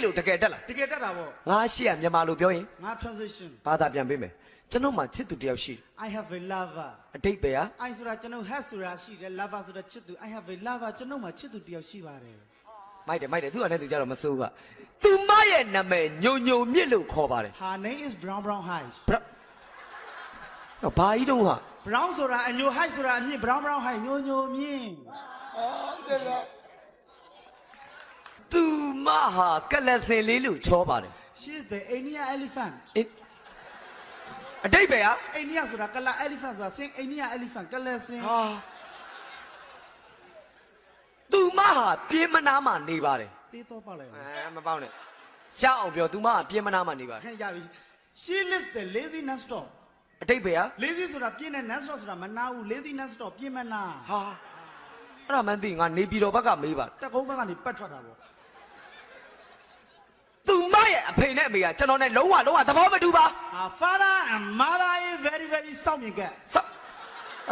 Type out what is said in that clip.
အဲ့လိုတကယ်တက်လားတကယ်တက်တာဗောငါရှိရမြန်မာလိုပြောရင်ငါ transition ဘာသာပြန်ပေးမယ်ကျွန်တော်မှချစ်သူတယောက်ရှိတယ် I have a lover အတိတ်ပဲဟာ I ဆိုတာကျွန်တော် has ဆိုတာရှိတယ် lover ဆိုတာချစ်သူ I have a lover ကျွန်တော်မှာချစ်သူတယောက်ရှိပါတယ်မိုက်တယ်မိုက်တယ်သူကလည်းသူကြတော့မစိုးဘူးကသူမရဲ့နာမည်ညုံညုံမြစ်လို့ခေါ်ပါတယ် Her name is Brown Brown Heights ဘရတော့ဘာကြီးတုံးဟာ Brown ဆိုတာအညို height ဆိုတာအမြင့် Brown Brown Height ညိုညိုမြင့်သူ မဟာကလစင်လေးလို့ချောပါတယ် She is the Indian elephant အင်းအတိတ်ပဲဟာ India ဆိုတာကလာ elephant ဆိုတာ sing India elephant ကလစင်ဟာသူမဟာပြင်းမနာမှနေပါတယ်တေးတော့ပေါက်လိုက်အဲမပေါက်နဲ့ရှောက်အောင်ပြောသူမဟာပြင်းမနာမှနေပါတယ်ဟဲ့ရပြီ She lives the lazy non stop အတိတ်ပဲဟာ lazy ဆိုတာပြင်းတဲ့ non stop ဆိုတာမနာဘူး lazy non stop ပြင်းမနာဟာအဲ့ဒါမှန်းသိငါနေပြည်တော်ဘက်ကမေးပါတက်ကုန်းဘက်ကနေပတ်ထွက်တာပေါ့သူမရဲ့ အဖေနဲ့အမေကကျွန်တော်နဲ့လုံးဝလုံးဝသဘောမတူပါ Her father and mother is very very စောင့်မြင်ကက် စ